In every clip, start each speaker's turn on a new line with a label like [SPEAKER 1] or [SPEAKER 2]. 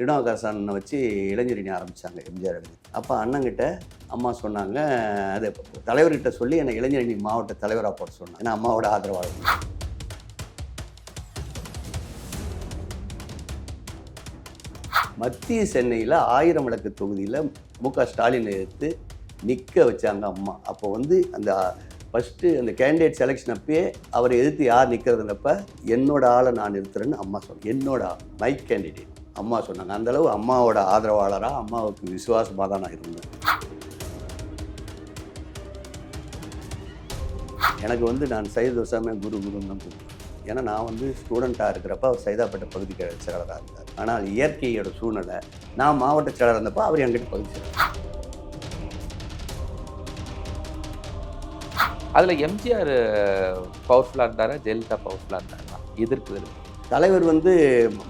[SPEAKER 1] திருநாவுக்கரசனை வச்சு இளைஞரணி ஆரம்பித்தாங்க எம்ஜிஆர் அணி அப்போ அண்ணங்கிட்ட அம்மா சொன்னாங்க அது தலைவர்கிட்ட சொல்லி என்னை இளைஞரணி மாவட்ட தலைவராக போட சொன்னாங்க. ஏன்னா அம்மாவோட ஆதரவாளர். மத்திய சென்னையில் ஆயிரம் விளக்கு தொகுதியில் மு க ஸ்டாலினை எடுத்து நிற்க வச்சாங்க அம்மா. அப்போ வந்து அந்த ஃபஸ்ட்டு அந்த கேண்டிடேட் செலெக்ஷன் அப்பயே அவரை எதிர்த்து யார் நிற்கிறதுனப்ப என்னோட ஆளை நான் நிறுத்துறேன்னு அம்மா சொன்னேன் என்னோட மை கேண்டிடேட் அம்மா சொன்னாங்க. அந்தளவு அம்மாவோட ஆதரவாளராக அம்மாவுக்கு விசுவாசமாக தான் நான் இருந்தேன். எனக்கு வந்து நான் சையது வசாமே குரு குருன்னு தான் கூப்பிடுவேன் ஏன்னா நான் வந்து ஸ்டூடெண்ட்டாக இருக்கிறப்ப அவர் சைதாப்பேட்டை பகுதி செயலராக இருந்தார். ஆனால் இயற்கையோட சூழ்நிலை நான் மாவட்ட செயலாளர் இருந்தப்போ அவர் என்கிட்ட பகுதி செயலாளர்.
[SPEAKER 2] அதுல எம்ஜிஆர் பவர்ஃபுல்லாக இருந்தாரா? ஜெயலலிதா பவர்ஃபுல்லாக இருந்தாரா? எதிர்ப்பு.
[SPEAKER 1] தலைவர் வந்து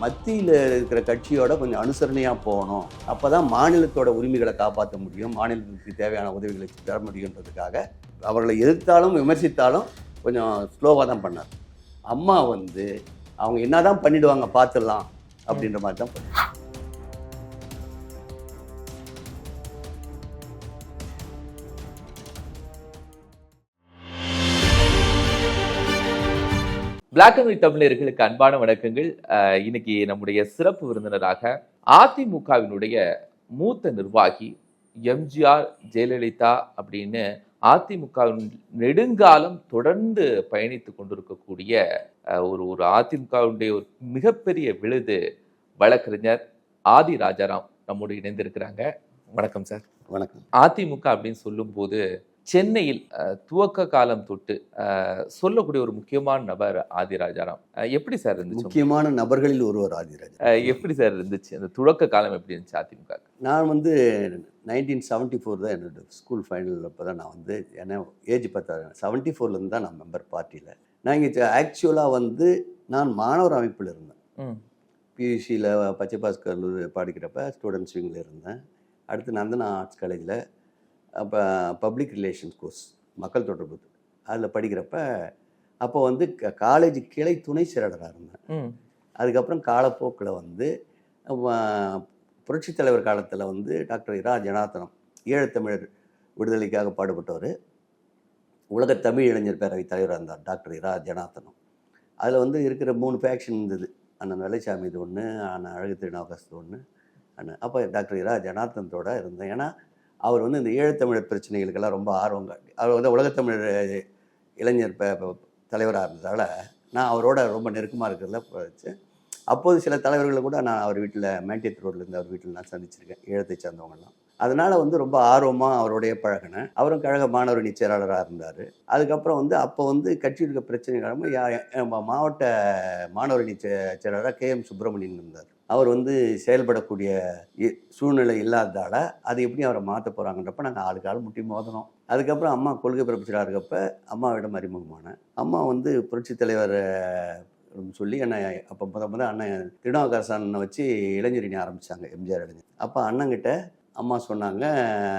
[SPEAKER 1] மத்தியில் இருக்கிற கட்சியோட கொஞ்சம் அனுசரணையாக போகணும். அப்போ தான் மாநிலத்தோட உரிமைகளை காப்பாற்ற முடியும். மாநிலத்துக்கு தேவையான உதவிகளை தர முடியுன்றதுக்காக அவர்களை எதிர்த்தாலும் விமர்சித்தாலும் கொஞ்சம் ஸ்லோவாக தான் பண்ணார். அம்மா வந்து அவங்க என்ன தான் பண்ணிடுவாங்க பார்த்துடலாம் அப்படின்ற மாதிரி தான்
[SPEAKER 2] பிளாக் அண்ட் ஒயிட் தமிழர்களுக்கு அன்பான வணக்கங்கள். இன்னைக்கு நம்முடைய சிறப்பு விருந்தினராக அதிமுகவினுடைய மூத்த நிர்வாகி எம்ஜிஆர் ஜெயலலிதா அப்படின்னு அதிமுகவின் நெடுங்காலம் தொடர்ந்து பயணித்து கொண்டிருக்கக்கூடிய ஒரு ஒரு அதிமுகவினுடைய ஒரு மிகப்பெரிய விழுது வழக்கறிஞர் ஆதி ராஜாராம் நம்மோடு இணைந்திருக்கிறாங்க. வணக்கம் சார்.
[SPEAKER 1] வணக்கம்.
[SPEAKER 2] அதிமுக அப்படின்னு சொல்லும்போது சென்னையில் துவக்க காலம் தொட்டு சொல்லக்கூடிய ஒரு முக்கியமான நபர் ஆதி ராஜாராம் அஹ், எப்படி சார் இருந்துச்சு
[SPEAKER 1] முக்கியமான நபர்களில் ஒருவர் ஆதிராஜ்
[SPEAKER 2] எப்படி சார் இருந்துச்சு? அந்த துவக்க காலம் எப்படி இருந்துச்சு அதிமுக
[SPEAKER 1] நான் வந்து நைன்டீன் செவன்ட்டி ஃபோர் தான் என்னோட ஸ்கூல் ஃபைனல் அப்போ தான் நான் வந்து ஏன்னா ஏஜ் பத்தாயிரம் செவன்ட்டி ஃபோர்லேருந்து தான் நான் மெம்பர் பார்ட்டியில். நான் இங்கே ஆக்சுவலாக வந்து நான் மாணவர் அமைப்பில் இருந்தேன். பியூசியில் பச்சை பாஸ் கல்லூரி படிக்கிறப்ப ஸ்டூடெண்ட்ஸ் விங்கில் இருந்தேன். அடுத்து நந்தனா ஆர்ட்ஸ் காலேஜில் அப்போ பப்ளிக் ரிலேஷன்ஸ் கோர்ஸ் மக்கள் தொடர்பு அதில் படிக்கிறப்ப அப்போ வந்து காலேஜ் கிளை துணை செயலாளராக இருந்தேன். அதுக்கப்புறம் காலப்போக்கில் வந்து புரட்சித் தலைவர் காலத்தில் வந்து டாக்டர் இரா ஜனார்த்தனம் ஈழத்தமிழர் விடுதலைக்காக பாடுபட்டவர் உலக தமிழ் இளைஞர் பேரவை தலைவராக இருந்தார் டாக்டர் இரா ஜனார்த்தனம். அதில் வந்து இருக்கிற மூணு ஃபேக்ஷன் இருந்தது. அண்ணன் வெள்ளைச்சாமி இது ஒன்று அண்ணன் அழகு திருநாவுக்கரசு ஒன்று அண்ணன் அப்போ டாக்டர் இரா ஜனார்த்தனத்தோட இருந்தேன். ஏன்னா அவர் வந்து இந்த ஈழத்தமிழர் பிரச்சனைகளுக்கெல்லாம் ரொம்ப ஆர்வம் காட்டி அவர் வந்து உலகத்தமிழர் இளைஞர் ப ப- தலைவராக இருந்ததால் நான் அவரோட ரொம்ப நெருக்கமாக இருக்கிறதுல வச்சு அப்போது சில தலைவர்களை கூட நான் அவர் வீட்டில் மேண்டியத் ரோட்லேருந்து அவர் வீட்டில் நான் சந்திச்சிருக்கேன் ஈழத்தை சார்ந்தவங்கலாம் அதனால் வந்து ரொம்ப ஆர்வமாக அவருடைய பழகினேன். அவரும் கழக மாணவரணி செயலாளராக இருந்தார். அதுக்கப்புறம் வந்து அப்போ வந்து கட்சியில் இருக்க பிரச்சனை காரணமாக மாவட்ட மாணவரணி செயலாளராக கே எம் சுப்பிரமணியன் இருந்தார். அவர் வந்து செயல்படக்கூடிய சூழ்நிலை இல்லாததால் அது எப்படி அவரை மாற்ற போகிறாங்கன்றப்ப நாங்கள் ஆளுக்கு ஆள் முட்டி மோதணும். அதுக்கப்புறம் அம்மா கொள்கை பிறப்பிச்சலாக இருக்கப்ப அம்மாவிடம் அறிமுகமானேன். அம்மா வந்து புரட்சி தலைவர் சொல்லி என்னை அப்போ முத முத அண்ணன் திருநாவுக்கரசனை வச்சு இளைஞரணி ஆரம்பித்தாங்க எம்ஜிஆர் இளைஞர். அப்போ அண்ணங்கிட்ட அம்மா சொன்னாங்க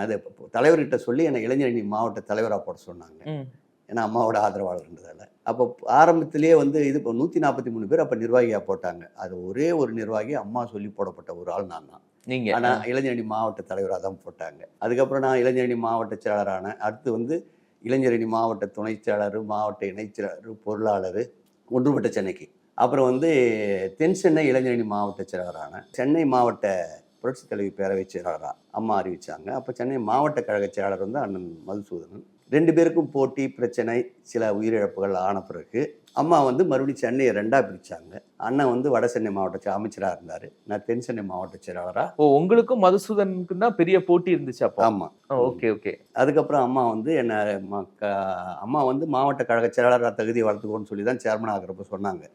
[SPEAKER 1] அது தலைவர்கிட்ட சொல்லி என்னை இளைஞரணி மாவட்ட தலைவராக போட சொன்னாங்க. ஏன்னா அம்மாவோட ஆதரவாளர்ன்றதால அப்போ ஆரம்பத்திலேயே வந்து இது இப்போ நூற்றி நாற்பத்தி மூணு பேர் அப்போ நிர்வாகியாக போட்டாங்க. அது ஒரே ஒரு நிர்வாகி அம்மா சொல்லி போடப்பட்ட ஒரு ஆள் நான் தான்.
[SPEAKER 2] நீங்க.
[SPEAKER 1] ஆனால் இளைஞரணி மாவட்ட தலைவராக தான் போட்டாங்க. அதுக்கப்புறம் நான் இளைஞரணி மாவட்ட செயலாளரான அடுத்து வந்து இளைஞரணி மாவட்ட துணைச் செயலாளர் மாவட்ட இணைச் பொருளாளர் ஒன்றுபட்ட சென்னைக்கு. அப்புறம் வந்து தென் சென்னை இளைஞரணி மாவட்ட செயலாளரான சென்னை மாவட்ட புரட்சித் தலைவி பேரவை செயலாளராக அம்மா அறிவிச்சாங்க. அப்போ சென்னை மாவட்ட கழக செயலாளர் வந்து அண்ணன் மதுசூதனன். ரெண்டு பேருக்கும் போட்டி பிரச்சனை சில உயிரிழப்புகள் ஆன பிறகு அம்மா வந்து மறுபடியும் சென்னையை ரெண்டாக பிரித்தாங்க அண்ணன் வந்து வட சென்னை மாவட்ட அமைச்சராக இருந்தார். நான் தென் சென்னை மாவட்ட செயலாளராக
[SPEAKER 2] ஓ உங்களுக்கும் மதுசூதனுக்கும் தான் பெரிய போட்டி இருந்துச்சு அப்போ?
[SPEAKER 1] ஆமாம்
[SPEAKER 2] ஓகே ஓகே.
[SPEAKER 1] அதுக்கப்புறம் அம்மா வந்து என்னை அம்மா வந்து மாவட்ட கழக செயலாளராக தகுதி வளர்த்துக்கோன்னு சொல்லி தான் சேர்மன் ஆகிறப்ப சொன்னாங்க.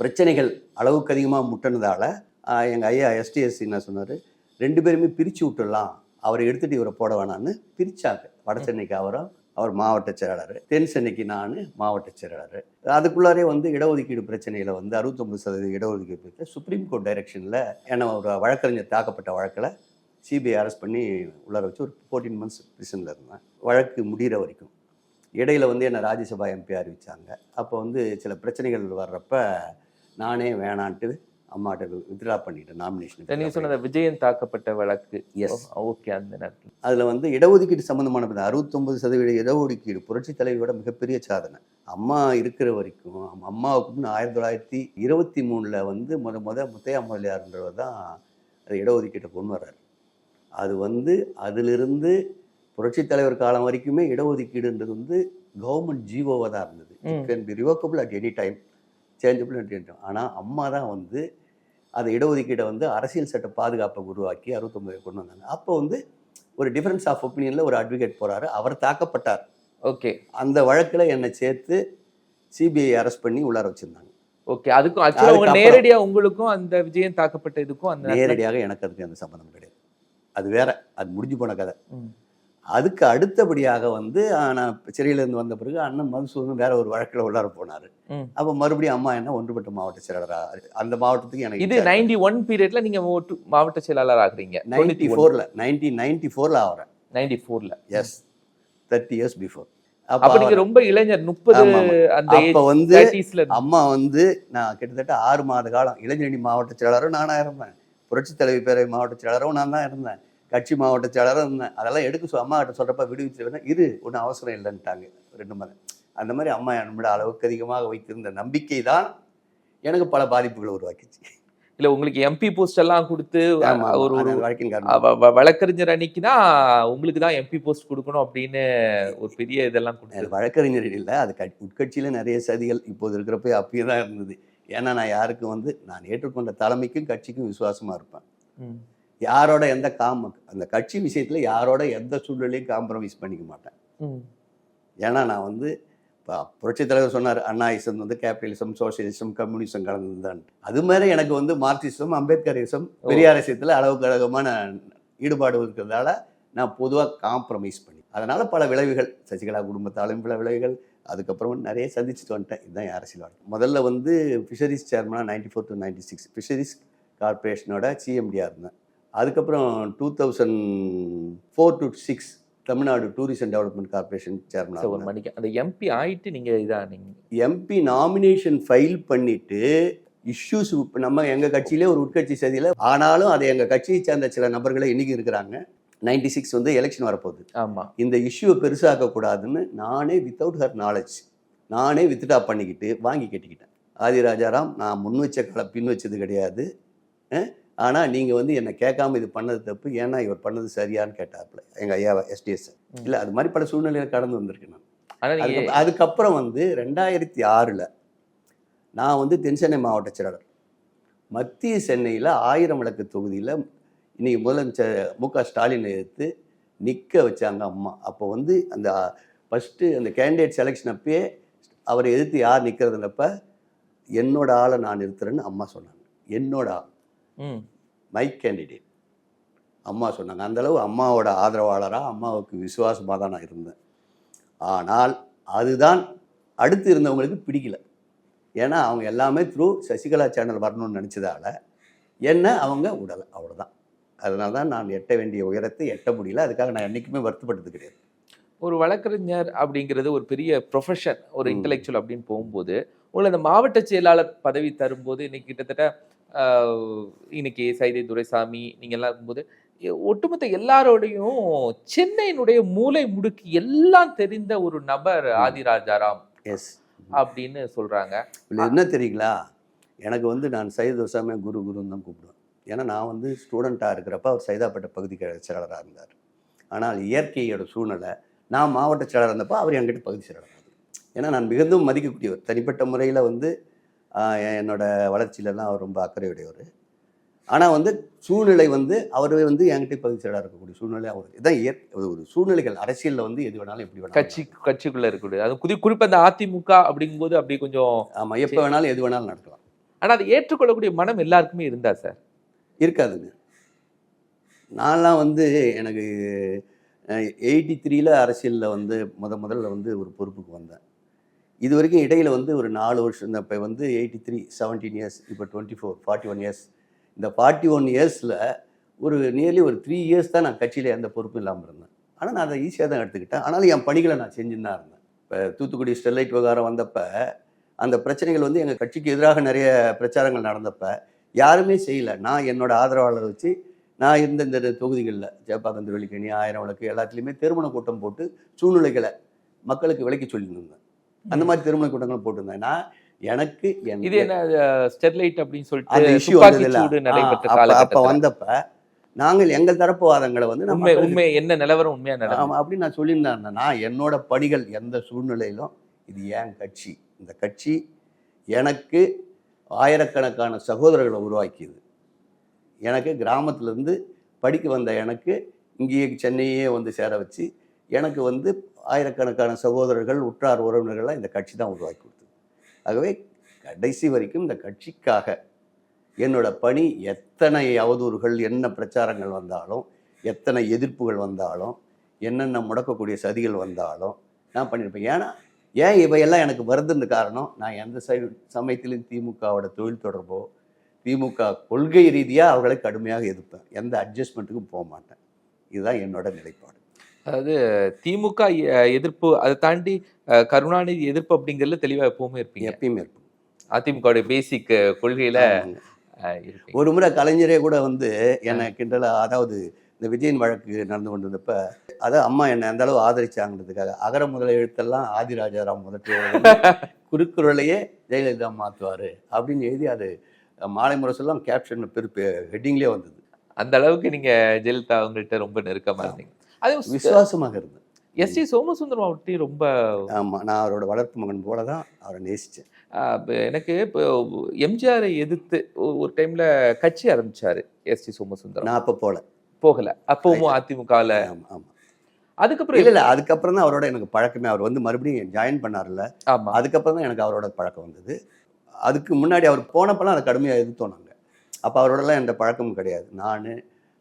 [SPEAKER 1] பிரச்சனைகள் அளவுக்கு அதிகமாக முட்டினதால எங்கள் ஐயா எஸ்டிஎஸ்சி என்ன சொன்னார் ரெண்டு பேருமே பிரித்து விட்டுடலாம். அவரை எடுத்துகிட்டு இவரை போட வேணான்னு பிரித்தாங்க வட சென்னைக்கு அவரும் அவர் மாவட்ட செயலாளர். தென் சென்னைக்கு நான் மாவட்ட செயலாளர். அதுக்குள்ளாரே வந்து இடஒதுக்கீடு பிரச்சனையில் வந்து அறுபத்தொம்பது சதவீத இடஒதுக்கீடு பிரச்சனை சுப்ரீம் கோர்ட் டைரக்ஷனில் என்னை ஒரு வழக்கறிஞர் தாக்கப்பட்ட வழக்கில் சிபிஐ அரெஸ்ட் பண்ணி உள்ளார வச்சு ஒரு ஃபோர்டீன் மந்த்ஸ் பிரிசனில் இருந்தேன். வழக்கு முடிகிற வரைக்கும். இடையில வந்து என்னை ராஜ்யசபா எம்பி அறிவித்தாங்க அப்போ வந்து சில பிரச்சனைகள் வர்றப்ப நானே வேணான்ட்டு அம்மாட்ட வித்ட்ரா பண்ணிட்டேன் நாமினேஷன்
[SPEAKER 2] நீங்க சொன்ன விஜயன் தாக்கப்பட்ட வழக்கு.
[SPEAKER 1] எஸ்
[SPEAKER 2] ஓகே அந்த நேரத்தில்.
[SPEAKER 1] அதில் வந்து இடஒதுக்கீடு சம்மந்தமான. 69% சதவீத இடஒதுக்கீடு புரட்சி தலைவியோட மிகப்பெரிய சாதனை. அம்மா இருக்கிற வரைக்கும் அம்- அம்மாவுக்கு ஆயிரத்தி தொள்ளாயிரத்தி இருபத்தி மூணில் வந்து முத முத முத்தையா முதலியார்ன்றவர் தான் இடஒதுக்கீட்டை கொண்டு வர்றாரு. அது வந்து அதிலிருந்து புரட்சி தலைவர் காலம் வரைக்குமே இடஒதுக்கீடுன்றது வந்து கவர்மெண்ட் ஜீவோவாக தான் இருந்தது. It can be revocable at any time changeable at any time ஆனால் அம்மா தான் வந்து அந்த இடஒதுக்கீடை வந்து அரசியல் சட்ட பாதுகாப்பை உருவாக்கி அறுபத்தொம்பது கொண்டு வந்தாங்க. அப்போ வந்து ஒரு டிஃபரன்ஸ் ஆஃப் ஒப்பீனியனில் ஒரு அட்வொகேட் போறாரு. அவர் தாக்கப்பட்டார்.
[SPEAKER 2] ஓகே.
[SPEAKER 1] அந்த வழக்கில் என்னை சேர்த்து சிபிஐ அரெஸ்ட் பண்ணி உள்ளார வச்சிருந்தாங்க.
[SPEAKER 2] ஓகே. அதுக்கும் ஆக்சுவலா உங்க
[SPEAKER 1] அதுக்கப்புறம்
[SPEAKER 2] நேரடியா உங்களுக்கும் அந்த விஜயன் தாக்கப்பட்ட இதுக்கும் அந்த
[SPEAKER 1] நேரடியாக எனக்கு அதுக்கு அந்த சம்மந்தம் கிடையாது. அது வேற. அது முடிஞ்சு போன கதை. அதுக்கு அடுத்தபடியாக வந்து நான் சிறையிலேருந்து வந்த பிறகு அண்ணன் மதுசூதன் வேற ஒரு வழக்கில் உள்ளார போனார். அப்போ மறுபடியும் அம்மா என்ன ஒன்றுபட்ட மாவட்ட செயலரா அந்த மாவட்டத்துக்கு எனக்கு
[SPEAKER 2] இது நைன்டி ஒன் பீரியட்ல நீங்க ஓட்டு- மாவட்ட செயலாளர் ஆகுறீங்க.
[SPEAKER 1] நைன்டி ஃபோரில் நைன்டீன் நைன்டி ஃபோரில் ஆகிறேன்.
[SPEAKER 2] நைன்டி ஃபோர்ல
[SPEAKER 1] எஸ் தேர்ட்டி இயர்ஸ் பிஃபோர்
[SPEAKER 2] அப்ப நீங்க ரொம்ப இளைஞர் முப்பது. அந்த
[SPEAKER 1] அப்ப வந்து அம்மா வந்து நான் கிட்டத்தட்ட ஆறு மாத காலம் இளைஞரணி மாவட்ட செயலாளரும் நானா இருந்தேன். புரட்சி தலைவி பேரவை மாவட்ட செயலாளரும் நான் தான் இருந்தேன். கட்சி மாவட்ட செயலாளரும் இருந்தேன் அதெல்லாம் எடுக்க அம்மா கிட்ட சொல்றப்ப விடுவிச்சு இரு ஒன்றும் அவசரம் இல்லைன்ட்டாங்க ரெண்டு மாதிரி அந்த மாதிரி அம்மா நம்மளோட அளவுக்கு அதிகமாக வைத்திருந்த நம்பிக்கை தான் எனக்கு பல பாதிப்புகளை உருவாக்கிச்சு.
[SPEAKER 2] இல்ல உங்களுக்கு எம்பி போஸ்ட் எல்லாம் கொடுத்து. ஒரு ஒரு வழக்கறிஞர் அன்னைக்கு தான் உங்களுக்கு தான் எம்பி போஸ்ட் கொடுக்கணும் அப்படின்னு ஒரு பெரிய இதெல்லாம்
[SPEAKER 1] அது
[SPEAKER 2] கொடுத்து
[SPEAKER 1] வழக்கறிஞர் இல்லை அது கட் உட்கட்சியில் நிறைய சதிகள் இப்போது இருக்கிறப்ப அப்பயே தான் இருந்தது. ஏன்னா நான் யாருக்கும் வந்து நான் ஏற்றுக்கொண்ட தலைமைக்கும் கட்சிக்கும் விசுவாசமா இருப்பேன். யாரோட எந்த காம் அந்த கட்சி விஷயத்துல யாரோட எந்த சூழ்நிலையும் காம்ப்ரமைஸ் பண்ணிக்க மாட்டேன். ஏன்னா நான் வந்து இப்போ புரட்சித் தலைவர் சொன்னார் அண்ணாயிசம் வந்து கேபிட்டலிசம் சோசியலிசம் கம்யூனிசம் கலந்தது தான் அது மாதிரி எனக்கு வந்து மார்க்சிசம் அம்பேத்கரிசம் பெரியாரிசத்தில் அளவுக்கு அளவுமான ஈடுபாடு இருக்கிறதால நான் பொதுவாக காம்ப்ரமைஸ் பண்ணி அதனால பல விளைவுகள் சசிகலா குடும்பத்தாலும் பல விளைவுகள் அதுக்கப்புறம் நிறைய சந்திச்சுட்டு வந்துட்டேன். இதுதான் என் அரசியல் வாழ்க்கை. முதல்ல வந்து fisheries சேர்மனாக ninety four to ninety six fisheries கார்பரேஷனோட சிஎம்டியாக இருந்தேன். அதுக்கப்புறம் two thousand four to six Tamil Nadu tourism development corporation
[SPEAKER 2] சரி, ஒரு மணிக்கு அந்த எம்பி ஆயிட்டு நீங்க இதா நீங்க
[SPEAKER 1] எம்பி நாமினேஷன் ஃபைல் பண்ணிட்டு இஷ்யூஸ் இப்போ நம்ம எங்கள் கட்சியிலே ஒரு உட்கட்சி சதியில் ஆனாலும் அது எங்கள் கட்சியை சேர்ந்த சில நபர்களே இன்னைக்கு இருக்கிறாங்க. நைன்டி சிக்ஸ் வந்து எலெக்ஷன் வரப்போகுது.
[SPEAKER 2] ஆமா.
[SPEAKER 1] இந்த இஷ்யூவை பெருசாக்கக்கூடாதுன்னு நானே வித்தவுட் ஹர் நாலேஜ் நானே வித்ட்ரா பண்ணிக்கிட்டு வாங்கி கட்டிக்கிட்டேன். ஆதி ராஜாராம் நான் முன் வச்ச கலை பின் வச்சது கிடையாது. ஆனால் நீங்கள் வந்து என்னை கேட்காம இது பண்ணது தப்பு. ஏன்னா இவர் பண்ணது சரியான்னு கேட்டாப்புல எங்கள் ஐயாவை எஸ்டிஎஸ். இல்லை அது மாதிரி பல சூழ்நிலையில் கடந்து வந்திருக்கேன் நான். அதுக்கப்புறம் வந்து ரெண்டாயிரத்தி ஆறில் நான் வந்து தென்சென்னை மாவட்ட செயலாளர். மத்திய சென்னையில் ஆயிரம் விளக்கு தொகுதியில் இன்னைக்கு முதலமைச்சர் மு க ஸ்டாலினை எதிர்த்து நிற்க வச்சாங்க அம்மா. அப்போ வந்து அந்த ஃபஸ்ட்டு அந்த கேண்டிடேட் செலெக்ஷன் அப்பயே அவரை எதிர்த்து யார் நிற்கிறதுனப்ப என்னோட ஆளை நான் நிறுத்துறேன்னு அம்மா சொன்னாங்க. என்னோட ஆள். ம். கேண்டிடேட் அம்மா சொன்னாங்க. அந்த அளவு அம்மாவோட ஆதரவாளராக அம்மாவுக்கு விசுவாசமாக தான் நான் இருந்தேன். ஆனால் அதுதான் அடுத்து இருந்தவங்களுக்கு பிடிக்கல. ஏன்னா அவங்க எல்லாமே த்ரூ சசிகலா சேனல் வரணும்னு நினச்சதால என்ன அவங்க உடலை அவ்வளோதான் அதனால தான் நான் எட்ட வேண்டிய உயரத்தை எட்ட முடியல. அதுக்காக நான் என்றைக்குமே வருத்தப்பட்டது கிடையாது.
[SPEAKER 2] ஒரு வழக்கறிஞர் அப்படிங்கிறது ஒரு பெரிய ப்ரொஃபஷன் ஒரு. இன்டெலெக்சுவல் அப்படின்னு போகும்போது உங்களுக்கு அந்த மாவட்ட செயலாளர் பதவி தரும்போது இன்னைக்கு கிட்டத்தட்ட இன்னைக்கு சைதை துரைசாமி நீங்க எல்லாம் இருக்கும்போது ஒட்டுமொத்த எல்லாரோடையும் சென்னையினுடைய மூலை முடுக்கு எல்லாம் தெரிந்த ஒரு நபர். ஆதிராஜாராம்
[SPEAKER 1] எஸ்.
[SPEAKER 2] அப்படின்னு சொல்றாங்க.
[SPEAKER 1] இல்லை என்ன தெரியுங்களா? எனக்கு வந்து நான் சையத் வசாமே குரு குருன்னு தான் கூப்பிடுவேன். ஏன்னா நான் வந்து ஸ்டூடெண்ட்டாக இருக்கிறப்ப அவர் சைதாப்பேட்டை பகுதி செயலாளராக இருந்தார். ஆனால் இயற்கையோட சூழ்நிலை நான் மாவட்ட செயலாளர் இருந்தப்போ அவர் என்கிட்ட பகுதி செயலாளர் ஏன்னா நான் மிகுந்தும் மதிக்கக்கூடியவர். தனிப்பட்ட முறையில் வந்து என்னோட வளர்ச்சியிலலாம் அவர் ரொம்ப அக்கறையுடையவர். ஆனால் வந்து சூழ்நிலை வந்து அவர் வந்து என்கிட்ட பகுதி செயலாளர் இருக்கக்கூடிய சூழ்நிலை அவர் இதான் ஒரு சூழ்நிலைகள் அரசியலில் வந்து எது வேணாலும் எப்படி வேணாலும்
[SPEAKER 2] கட்சி கட்சிக்குள்ள இருக்கக்கூடிய அது குறி குறிப்பா அந்த அதிமுக அப்படிங்கும்போது அப்படி கொஞ்சம்
[SPEAKER 1] ஆமாம் எப்போ வேணாலும் எது வேணாலும் நடக்கலாம்.
[SPEAKER 2] ஆனா அதை ஏற்றுக்கொள்ளக்கூடிய மனம் எல்லாருக்குமே இருந்தா சார்?
[SPEAKER 1] இருக்காதுங்க. நான்லாம் வந்து எனக்கு எயிட்டி த்ரீல அரசியலில் வந்து முத முதல்ல வந்து ஒரு பொறுப்புக்கு வந்தேன். இது வரைக்கும் இடையில் வந்து ஒரு நாலு வருஷம் இப்போ வந்து எயிட்டி த்ரீ செவன்டீன் இயர்ஸ் இப்போ twenty four forty one years இந்த ஃபார்ட்டி ஒன் இயர்ஸில் ஒரு நியர்லி ஒரு த்ரீ இயர்ஸ் தான் நான் கட்சியில் எந்த பொறுப்பும் இல்லாமல் இருந்தேன். ஆனால் நான் அதை ஈஸியாக தான் எடுத்துக்கிட்டேன். ஆனாலும் என் பணிகளை நான் செஞ்சுன்னு தான் இருந்தேன். இப்போ தூத்துக்குடி ஸ்டெர்லைட் விவகாரம் வந்தப்போ அந்த பிரச்சனைகள் வந்து எங்கள் கட்சிக்கு எதிராக நிறைய பிரச்சாரங்கள் நடந்தப்போ யாருமே செய்யலை. நான் என்னோட ஆதரவாளர் வச்சு நான் இருந்த இந்த தொகுதிகளில் ஜெயப்பாக்கம் திருவள்ளிக்கணி ஆயிரம் விளக்கு எல்லாத்துலேயுமே திருமண கூட்டம் போட்டு சூழ்நிலைகளை மக்களுக்கு விளக்கி சொல்லியிருந்தேன். அந்த மாதிரி திருமண கூட்டங்களும் போட்டிருந்தேன். நான் எனக்கு என்
[SPEAKER 2] இது என்ன ஸ்டெர்லைட் அப்படின்னு சொல்லிட்டு
[SPEAKER 1] இஷ்யூ
[SPEAKER 2] துப்பாக்கி
[SPEAKER 1] வந்ததுல.
[SPEAKER 2] சூடு நடைபெற்ற
[SPEAKER 1] அப்ப வந்தப்ப நாங்கள் எங்கள் தரப்பு வாதங்களை வந்து நம்ம
[SPEAKER 2] உண்மை என்ன நிலவரம் உண்மையா நடக்கும்
[SPEAKER 1] அப்படின்னு நான் சொல்லியிருந்தேன். நான் என்னோட பணிகள் எந்த சூழ்நிலையிலும் இது ஏன் கட்சி? இந்த கட்சி எனக்கு ஆயிரக்கணக்கான சகோதரர்களை உருவாக்கியது. எனக்கு கிராமத்திலேருந்து படிக்க வந்த எனக்கு இங்கேயே சென்னையே வந்து சேர வச்சு எனக்கு வந்து ஆயிரக்கணக்கான சகோதரர்கள் உற்றார் உறவினர்கள்லாம் இந்த கட்சி தான் உருவாக்கி கொடுத்தது. ஆகவே கடைசி வரைக்கும் இந்த கட்சிக்காக என்னோட பணி எத்தனை அவதூறுகள் என்ன பிரச்சாரங்கள் வந்தாலும் எத்தனை எதிர்ப்புகள் வந்தாலும் என்னென்ன முடக்கக்கூடிய சதிகள் வந்தாலும் நான் பண்ணியிருப்பேன். ஏன்னா ஏன் இவையெல்லாம் எனக்கு வருதுன்னு காரணம் நான் எந்த சை- சமயத்திலும் திமுகவோட தொழில் தொடர்போ திமுக கொள்கை ரீதியாக அவர்களை கடுமையாக எதிர்ப்பேன். எந்த அட்ஜஸ்ட்மெண்ட்டுக்கும் போக மாட்டேன். இதுதான் என்னோட நிலைப்பாடு.
[SPEAKER 2] அதாவது திமுக எதிர்ப்பு அதை தாண்டி கருணாநிதி எதிர்ப்பு அப்படிங்கறதுல தெளிவா எப்பவுமே இருப்பீங்க.
[SPEAKER 1] எப்பயுமே இருப்பேன்
[SPEAKER 2] அதிமுக பேசிக் கொள்கையில
[SPEAKER 1] ஒரு முறை கலைஞரே கூட வந்து என்னை கிண்டல அதாவது இந்த விஜயன் வழக்கு நடந்து கொண்டிருந்தப்ப அதான் அம்மா என்னை அந்த அளவு ஆதரிச்சாங்கிறதுக்காக அகர முதல எழுத்தெல்லாம் ஆதிராஜாராம் முதற்று குறுக்குறளையே ஜெயலலிதா மாற்றுவார் அப்படின்னு எழுதி அது மாலை முரசெல்லாம் கேப்ஷன் பெரு ஹெட்டிங்லேயே வந்தது.
[SPEAKER 2] அந்த அளவுக்கு நீங்க ஜெயலலிதா அவங்கள்ட்ட ரொம்ப நெருக்கமா இருந்தீங்க. அதே
[SPEAKER 1] விசுவாசமாக இருந்தேன்
[SPEAKER 2] எஸ் டி சோமசுந்தரம் அவர்கிட்டயும் ரொம்ப
[SPEAKER 1] ஆமாம் நான் அவரோட வளர்ப்பு மகன் போல தான் அவரை நேசித்தேன்
[SPEAKER 2] எனக்கு இப்போ எம்ஜிஆரை எதிர்த்து ஒரு டைம்ல கட்சி ஆரம்பிச்சாரு எஸ் டி சோமசுந்தரம்.
[SPEAKER 1] நான் அப்போ போல.
[SPEAKER 2] போகல. அப்பவும் அதிமுகல.
[SPEAKER 1] ஆமாம் ஆமாம்
[SPEAKER 2] அதுக்கப்புறம்
[SPEAKER 1] இல்லை இல்லை அதுக்கப்புறம் தான் அவரோட எனக்கு பழக்கமே. அவர் வந்து மறுபடியும் ஜாயின் பண்ணார்ல
[SPEAKER 2] ஆமா.
[SPEAKER 1] அதுக்கப்புறம் தான் எனக்கு அவரோட பழக்கம் வந்தது. அதுக்கு முன்னாடி அவர் போனப்பெல்லாம் அதை கடுமையாக எதிர்த்தோம் நாங்கள் அப்போ அவரோடலாம் எந்த பழக்கமும் கிடையாது. நான்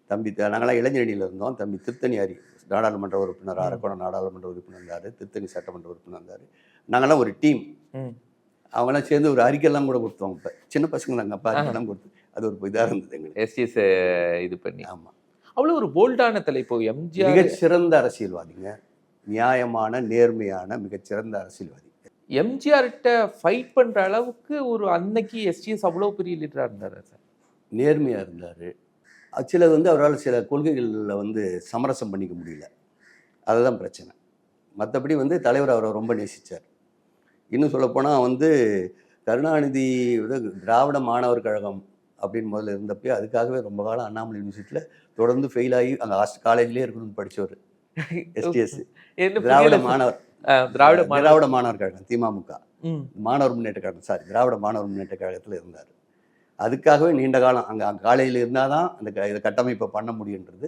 [SPEAKER 1] தம்பி நாங்களாம் இளைஞரணியில் இருந்தோம். தம்பி திருத்தணியாரி. நாடாளுமன்ற உறுப்பினர். அரக்கோணம் நாடாளுமன்ற உறுப்பினர் இருந்தார் திருத்தணி சட்டமன்ற உறுப்பினர் இருந்தார் நாங்களாம் ஒரு டீம். அவங்களாம் சேர்ந்து ஒரு அறிக்கையெல்லாம் கூட கொடுத்தோம் இப்போ. சின்ன பசங்க நாங்கள் அப்பா அறிக்கையெல்லாம் கொடுத்து அது ஒரு இதாக இருந்தது எங்களுக்கு.
[SPEAKER 2] எஸ்டிஎஸ் இது பண்ணி.
[SPEAKER 1] ஆமாம்
[SPEAKER 2] அவ்வளவு ஒரு போல்டான தலை இப்போ எம்ஜிஆர்
[SPEAKER 1] மிகச்சிறந்த அரசியல்வாதிங்க. நியாயமான நேர்மையான மிகச்சிறந்த அரசியல்வாதி.
[SPEAKER 2] எம்ஜிஆர்கிட்ட ஃபைட் பண்ற அளவுக்கு ஒரு அன்னைக்கு எஸ்டிஎஸ் அவ்வளவு பெரிய லீடரா இருந்தாரு சார்?
[SPEAKER 1] நேர்மையாக இருந்தார். சில வந்து அவரால் சில கொள்கைகளில் வந்து சமரசம் பண்ணிக்க முடியல. அதுதான் பிரச்சனை. மற்றபடி வந்து தலைவர் அவரை ரொம்ப நேசித்தார் இன்னும் சொல்லப்போனால் வந்து கருணாநிதி வந்து திராவிட மாணவர் கழகம் அப்படின்னு முதல்ல இருந்தப்போ அதுக்காகவே ரொம்ப காலம் அண்ணாமலை யூனிவர்சிட்டியில் தொடர்ந்து ஃபெயில் ஆகி அங்கே ஹாஸ்ட் காலேஜ்லேயே இருக்கணும்னு படித்தவர் எஸ்டிஎஸ் திராவிட. மாணவர்.
[SPEAKER 2] திராவிட
[SPEAKER 1] திராவிட மாணவர். கழகம் திமுக. மாணவர் முன்னேற்ற கழகம் சாரி திராவிட மாணவர் முன்னேற்ற கழகத்தில் இருந்தார். அதுக்காகவே நீண்ட காலம் அங்கே அங்கே காலையில் இருந்தால் தான் அந்த இதை கட்டமைப்பை பண்ண முடியுன்றது.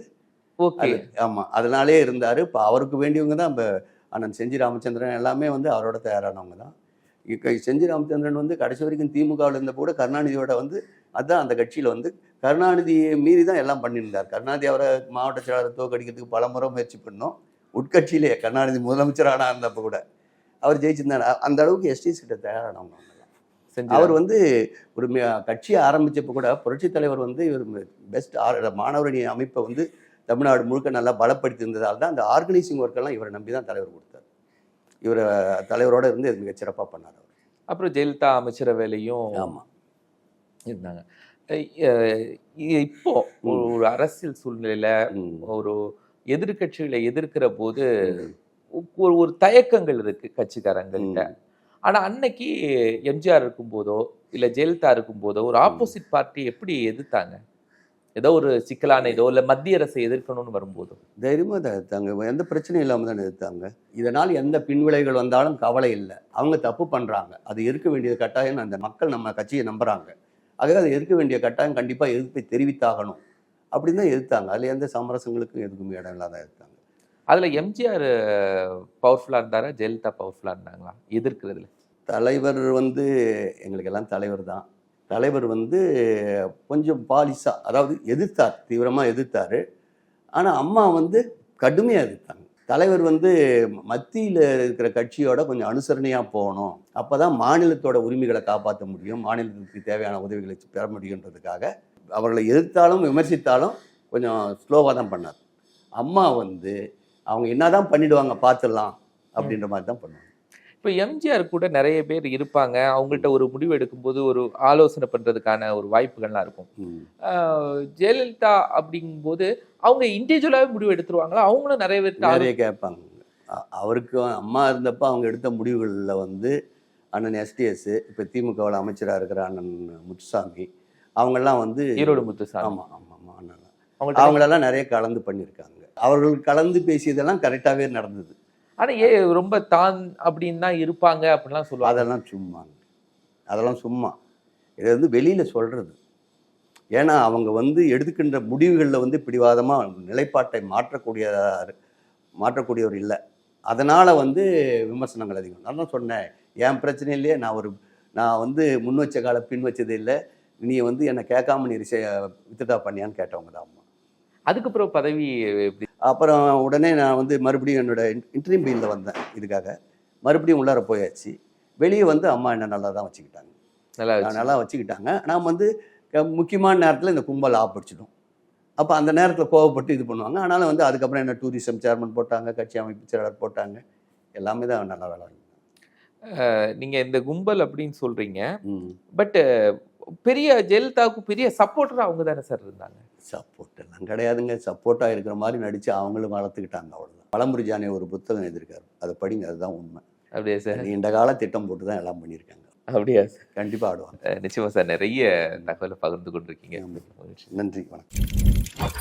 [SPEAKER 2] ஓகே.
[SPEAKER 1] ஆமாம் அதனாலே இருந்தார். இப்போ அவருக்கு வேண்டியவங்க தான் இப்போ அண்ணன் செஞ்சி ராமச்சந்திரன் எல்லாமே வந்து அவரோட தயாரானவங்க தான். இப்போ செஞ்சி ராமச்சந்திரன் வந்து கடைசி வரைக்கும் திமுகவில் இருந்தப்போ கூட கருணாநிதியோட வந்து அதுதான் அந்த கட்சியில் வந்து கருணாநிதியை மீறி தான் எல்லாம் பண்ணியிருந்தார். கருணாநிதி அவரை மாவட்ட செயலாளரை தோக்கடிக்கிறதுக்கு பல முறை முயற்சி பண்ணோம். உட்கட்சியிலே கருணாநிதி முதலமைச்சரானா இருந்தப்போ கூட. அவர் ஜெயிச்சிருந்தார். அந்த அளவுக்கு எஸ்டிஸ் கிட்ட தயாரானவங்க அவர் வந்து ஒரு கட்சியை ஆரம்பிச்சப்ப கூட புரட்சி தலைவர் வந்து இவர் பெஸ்ட் மாணவரணி அமைப்பை வந்து தமிழ்நாடு முழுக்க நல்லா பலப்படுத்தி இருந்ததால் தான் அந்த ஆர்கனைசிங் ஒர்க்கெல்லாம் இவரை நம்பி தான் தலைவர் கொடுத்தார். இவரை தலைவரோட இருந்து இது மிகச் சிறப்பாக பண்ணார் அவர்.
[SPEAKER 2] அப்புறம் ஜெயலலிதா அமைச்சர வேலையும்
[SPEAKER 1] ஆமாம்
[SPEAKER 2] இருந்தாங்க. இப்போ ஒரு அரசியல் சூழ்நிலையில ஒரு எதிர்க்கட்சிகளை எதிர்க்கிற போது ஒரு ஒரு தயக்கங்கள் இருக்கு கட்சிக்காரங்கள்ட்ட. ஆனா அன்னைக்கு எம்ஜிஆர் இருக்கும்போதோ இல்ல ஜெயலலிதா இருக்கும்போதோ ஒரு ஆப்போசிட் பார்ட்டி எப்படி எதிர்த்தாங்க? ஏதோ ஒரு சிக்கலான ஏதோ இல்ல மத்திய அரசை எதிர்க்கணும்னு வரும்போதோ?
[SPEAKER 1] தைரியமாக தான் எடுத்தாங்க எந்த பிரச்சனையும் இல்லாமல் தானே எடுத்தாங்க இதனால் எந்த பின்விளைவுகள் வந்தாலும் கவலை இல்லை. அவங்க தப்பு பண்ணுறாங்க அது இருக்க வேண்டியது கட்டாயம். அந்த மக்கள் நம்ம கட்சியை நம்புகிறாங்க ஆகவே அது இருக்க வேண்டிய கட்டாயம் கண்டிப்பாக எதிர்ப்பை தெரிவித்தாகணும். அப்படின்னு தான் எதிர்த்தாங்க. அதில் எந்த சமரசங்களுக்கும் எதுக்குமே இடம் இல்லாத எடுத்தாங்க
[SPEAKER 2] அதில் எம்ஜிஆர் பவர்ஃபுல்லாக இருந்தாரா? ஜெயலலிதா பவர்ஃபுல்லாக இருந்தாங்களா? எதிர்க்கிறதுல.
[SPEAKER 1] தலைவர் வந்து எங்களுக்கு எல்லாம் தலைவர் தான். தலைவர் வந்து கொஞ்சம் பாலிசா அதாவது எதிர்த்தார் தீவிரமாக எதிர்த்தார். ஆனால் அம்மா வந்து கடுமையாக எதிர்த்தாங்க. தலைவர் வந்து மத்தியில் இருக்கிற கட்சியோட கொஞ்சம் அனுசரணையாக போகணும். அப்போ தான் மாநிலத்தோட உரிமைகளை காப்பாற்ற முடியும் மாநிலத்துக்கு தேவையான உதவிகளை பெற முடியுன்றதுக்காக. அவர்களை எதிர்த்தாலும் விமர்சித்தாலும் கொஞ்சம் ஸ்லோவாக தான் பண்ணார். அம்மா வந்து அவங்க என்னதான் பண்ணிடுவாங்க பார்த்துடலாம் அப்படின்ற மாதிரி தான் பண்ணுவாங்க.
[SPEAKER 2] இப்போ எம்ஜிஆர் கூட நிறைய பேர் இருப்பாங்க. அவங்கள்ட்ட ஒரு முடிவு எடுக்கும்போது ஒரு ஆலோசனை பண்றதுக்கான ஒரு வாய்ப்புகள்லாம் இருக்கும். ஜெயலலிதா அப்படிங்கும்போது அவங்க இண்டிவிஜுவலாகவே முடிவு எடுத்துருவாங்களா? அவங்களும் நிறைய பேர்
[SPEAKER 1] நிறைய கேட்பாங்க. அவருக்கு அம்மா இருந்தப்போ அவங்க எடுத்த முடிவுகளில் வந்து அண்ணன் எஸ்டிஎஸ் இப்போ திமுகவில் அமைச்சராக இருக்கிற அண்ணன் முத்துசாமி அவங்கெல்லாம் வந்து
[SPEAKER 2] ஈரோடு முத்துசாமி.
[SPEAKER 1] ஆமாம் ஆமாம் ஆமாம் அண்ணன். அவங்களெல்லாம் நிறைய கலந்து பண்ணியிருக்காங்க. அவர்கள் கலந்து பேசியதெல்லாம் கரெக்டாகவே நடந்தது.
[SPEAKER 2] ஆனா ஏ ரொம்ப தான் அப்படின்னு தான் இருப்பாங்க அப்படின்லாம் சொல்லுவாங்க.
[SPEAKER 1] அதெல்லாம் சும்மா. அதெல்லாம் சும்மா. இது வந்து வெளியில் சொல்கிறது ஏன்னா அவங்க வந்து எடுத்துக்கின்ற முடிவுகளில் வந்து பிடிவாதமாக நிலைப்பாட்டை மாற்றக்கூடிய மாற்றக்கூடியவர் இல்லை. அதனால் வந்து விமர்சனங்கள் அதிகம். நான் தான் சொன்னேன். என் பிரச்சனையிலேயே நான் ஒரு நான் வந்து முன் வச்ச கால பின் வச்சது இல்லை. நீ வந்து என்னை கேட்காம நீ வித்துட்டா பண்ணியான்னு கேட்டவங்க தான் அம்மா.
[SPEAKER 2] அதுக்கப்புறம் பதவி எப்படி?
[SPEAKER 1] அப்புறம் உடனே நான் வந்து மறுபடியும் என்னோட இன்டர்வியூ பீலில் வந்தேன் இதுக்காக. மறுபடியும் உள்ளார போயாச்சு. வெளியே வந்து அம்மா என்ன நல்லா தான் வச்சுக்கிட்டாங்க.
[SPEAKER 2] நல்லா
[SPEAKER 1] நல்லா வச்சுக்கிட்டாங்க. நாம் வந்து முக்கியமான நேரத்தில் இந்த கும்பல் ஆப்படிச்சிடும் அப்போ அந்த நேரத்தில் கோவப்பட்டு இது பண்ணுவாங்க. ஆனாலும் வந்து அதுக்கப்புறம் என்ன டூரிசம் சேர்மன் போட்டாங்க கட்சி அமைப்பு செயலாளர் போட்டாங்க. எல்லாமே தான் நல்லா வேலை வாங்கினாங்க.
[SPEAKER 2] நீங்க இந்த கும்பல் அப்படின்னு சொல்றீங்க.
[SPEAKER 1] ம்.
[SPEAKER 2] பட் பெரிய ஜெயலலிதாவுக்கு பெரிய சப்போர்ட்டர் அவங்க தானே சார் இருந்தாங்க?
[SPEAKER 1] சப்போர்ட் கிடையாதுங்க. சப்போர்ட்டாக இருக்கிற மாதிரி நடித்து அவங்களும் வளர்த்துக்கிட்டாங்க அவ்வளோதான் பழமுறை ஜானி ஒரு புத்தகம் எழுதியிருக்காரு. அதை படிங்க அதுதான் உண்மை.
[SPEAKER 2] அப்படியா சார்?
[SPEAKER 1] நீண்ட கால திட்டம் போட்டு தான் எல்லாம் பண்ணியிருக்காங்க.
[SPEAKER 2] அப்படியா சார்?
[SPEAKER 1] கண்டிப்பாக ஆடுவாங்க.
[SPEAKER 2] அஹ் நிச்சயமா சார் நிறைய தகவலை பகிர்ந்து கொண்டிருக்கீங்க.
[SPEAKER 1] நன்றி வணக்கம்.